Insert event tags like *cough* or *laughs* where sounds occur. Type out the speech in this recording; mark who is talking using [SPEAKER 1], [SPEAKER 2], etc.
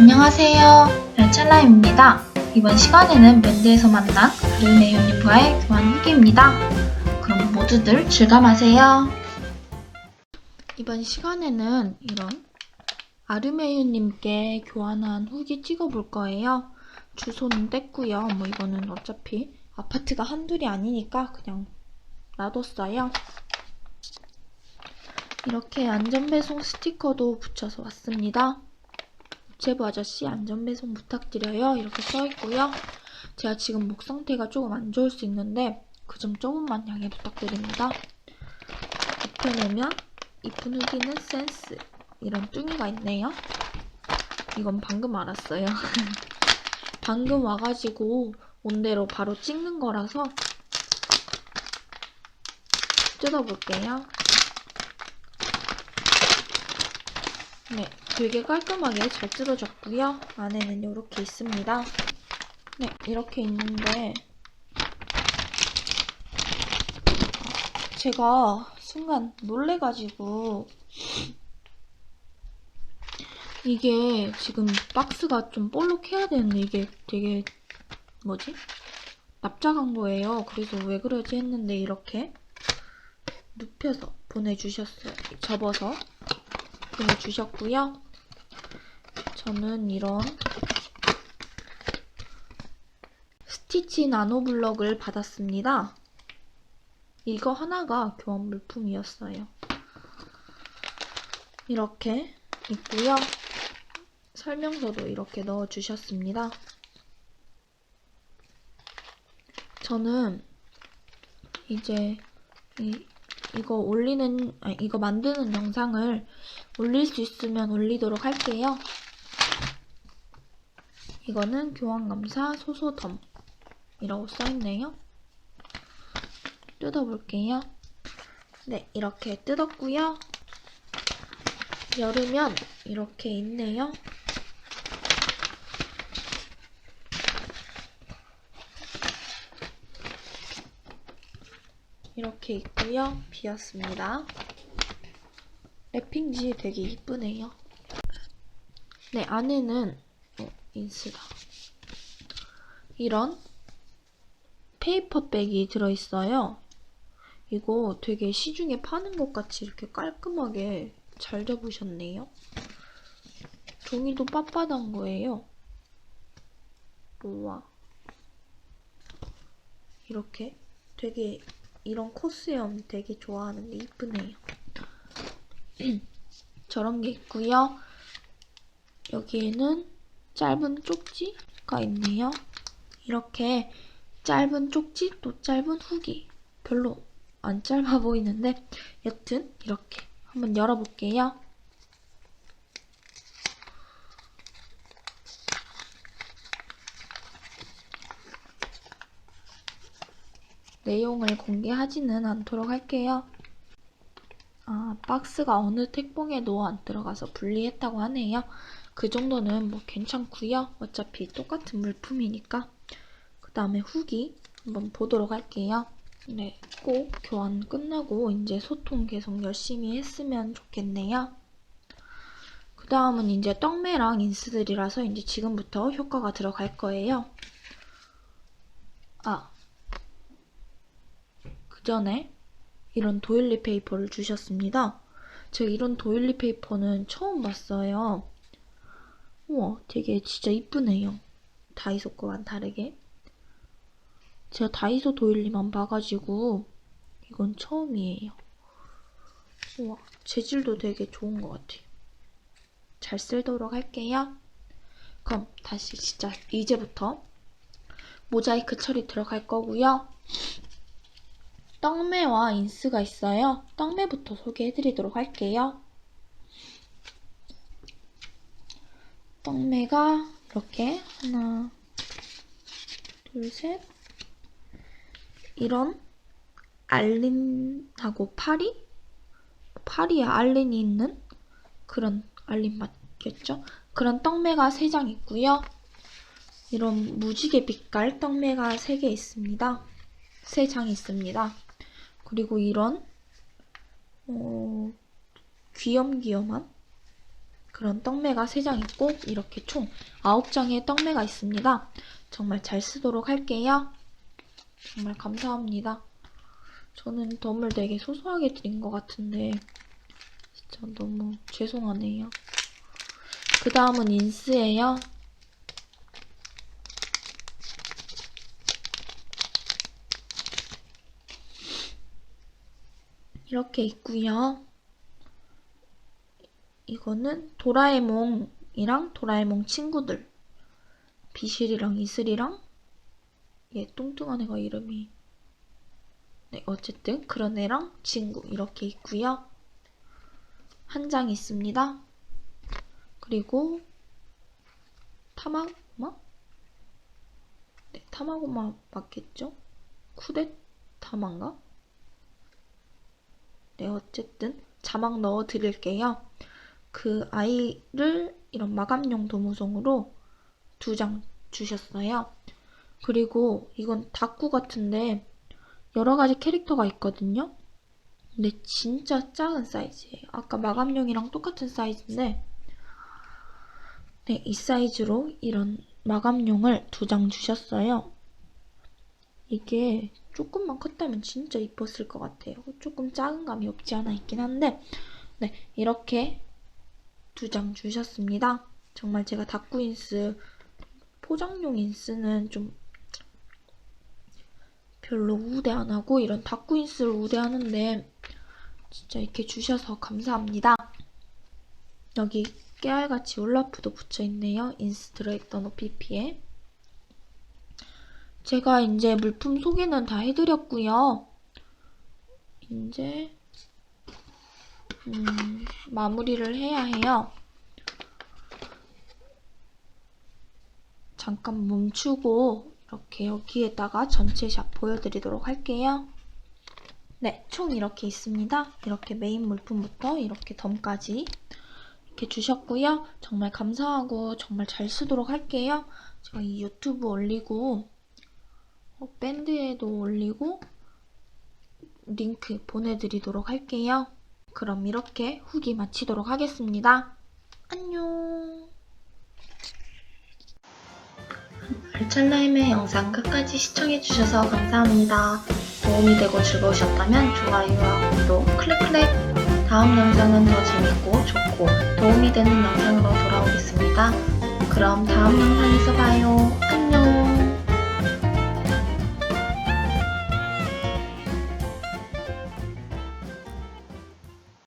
[SPEAKER 1] 안녕하세요. 멸찰라입니다. 이번 시간에는 밴드에서 만난 르네유님과의 교환 후기입니다. 그럼 모두들 즐감하세요. 이번 시간에는 이런 아르메유님께 교환한 후기 찍어볼 거예요. 주소는 뗐고요. 뭐 이거는 어차피 아파트가 한둘이 아니니까 그냥 놔뒀어요. 이렇게 안전배송 스티커도 붙여서 왔습니다. 우체부 아저씨 안전배송 부탁드려요. 이렇게 써있고요. 제가 지금 목 상태가 조금 안 좋을 수 있는데 그 점 조금만 양해 부탁드립니다. 눕혀놓으면 이쁜 후기는 센스 이런 뚱이가 있네요. 이건 방금 알았어요. *laughs* 방금 와가지고 온 대로 바로 찍는 거라서 뜯어볼게요. 네, 되게 깔끔하게 잘 뜯어졌고요. 안에는 이렇게 있습니다. 네, 이렇게 있는데 제가 순간 놀래가지고 이게 지금 박스가 좀 볼록해야 되는데 이게 되게 뭐지? 납작한 거예요. 그래서 왜 그러지 했는데 이렇게 눕혀서 보내주셨어요. 접어서 보내주셨고요. 저는 이런 스티치 나노 블럭을 받았습니다. 이거 하나가 교환 물품이었어요. 이렇게 있고요. 설명서도 이렇게 넣어주셨습니다. 저는 이제 이, 이거 올리는, 아니, 이거 만드는 영상을 올릴 수 있으면 올리도록 할게요. 이거는 교환감사 소소덤 이라고 써있네요. 뜯어볼게요. 네, 이렇게 뜯었고요. 열으면 이렇게 있네요. 이렇게 있고요. 비었습니다. 랩핑지 되게 이쁘네요. 네, 안에는 어, 인스다. 이런 페이퍼백이 들어있어요. 이거 되게 시중에 파는 것 같이 이렇게 깔끔하게 잘 접으셨네요. 종이도 빳빳한 거예요. 우와. 이렇게 되게 이런 코스염 되게 좋아하는데 이쁘네요. *clears throat* 저런 게 있고요. 여기에는 짧은 쪽지가 있네요. 이렇게 짧은 쪽지 또 짧은 후기 별로 안 짧아 보이는데 여튼 이렇게 한번 열어볼게요. 내용을 공개하지는 않도록 할게요. 아, 박스가 어느 택봉에도 안 들어가서 분리했다고 하네요. 그 정도는 뭐 괜찮고요. 어차피 똑같은 물품이니까. 그 다음에 후기 한번 보도록 할게요. 네, 꼭 교환 끝나고 이제 소통 계속 열심히 했으면 좋겠네요. 그 다음은 이제 떡매랑 인스들이라서 이제 지금부터 효과가 들어갈 거예요. 아, 그 전에 이런 도일리 페이퍼를 주셨습니다. 제가 이런 도일리 페이퍼는 처음 봤어요. 우와, 되게 진짜 이쁘네요. 다이소 거와는 다르게. 제가 다이소 도일리만 봐가지고 이건 처음이에요. 우와, 재질도 되게 좋은 것 같아요. 잘 쓰도록 할게요. 그럼 다시 진짜 이제부터 모자이크 처리 들어갈 거고요. 떡매와 인스가 있어요. 떡매부터 소개해드리도록 할게요. 떡매가 이렇게 하나, 둘, 셋 이런 알린하고 파리? 파리에 알린이 있는 그런 알린 맞겠죠? 그런 떡매가 3장 있고요. 이런 무지개 빛깔 떡매가 3개 있습니다. 3장 있습니다. 그리고 이런 어, 귀염귀염한 그런 떡매가 3장 있고 이렇게 총 9장의 떡매가 있습니다. 정말 잘 쓰도록 할게요. 정말 감사합니다. 저는 덤을 되게 소소하게 드린 것 같은데 진짜 너무 죄송하네요. 그 다음은 인스예요. 이렇게 있고요. 이거는 도라에몽이랑 도라에몽 친구들 비실이랑 이슬이랑 얘 뚱뚱한 애가 이름이 네 어쨌든 그런 애랑 친구 이렇게 있고요. 한 장 있습니다. 그리고 타마고마? 네 타마고마 맞겠죠? 쿠데 타마인가? 네 어쨌든 자막 넣어 드릴게요. 그 아이를 이런 마감용 도무송으로 두 장 주셨어요. 그리고 이건 다꾸 같은데 여러 가지 캐릭터가 있거든요. 근데 진짜 작은 사이즈예요. 아까 마감용이랑 똑같은 사이즈인데 네, 이 사이즈로 이런 마감용을 두 장 주셨어요. 이게 조금만 컸다면 진짜 이뻤을 것 같아요. 조금 작은 감이 없지 않아 있긴 한데 네, 이렇게 두 장 주셨습니다. 정말 제가 다꾸 인스 포장용 인스는 좀 별로 우대 안 하고 이런 다꾸 인스를 우대하는데 진짜 이렇게 주셔서 감사합니다. 여기 깨알같이 올라프도 붙여 있네요. 인스 들어있던 OPP에. 제가 이제 물품 소개는 다 해드렸고요. 이제 음, 마무리를 해야 해요. 잠깐 멈추고 이렇게 여기에다가 전체 샵 보여드리도록 할게요. 네, 총 이렇게 있습니다. 이렇게 메인 물품부터 이렇게 덤까지 이렇게 주셨고요. 정말 감사하고 정말 잘 쓰도록 할게요. 제가 이 유튜브 올리고 어, 밴드에도 올리고 링크 보내드리도록 할게요. 그럼 이렇게 후기 마치도록 하겠습니다. 안녕. 알찰라임의 영상 끝까지 시청해주셔서 감사합니다. 도움이 되고 즐거우셨다면 좋아요와 구독, 클릭클릭! 다음 영상은 더 재밌고 좋고 도움이 되는 영상으로 돌아오겠습니다. 그럼 다음 영상에서 봐요. 안녕!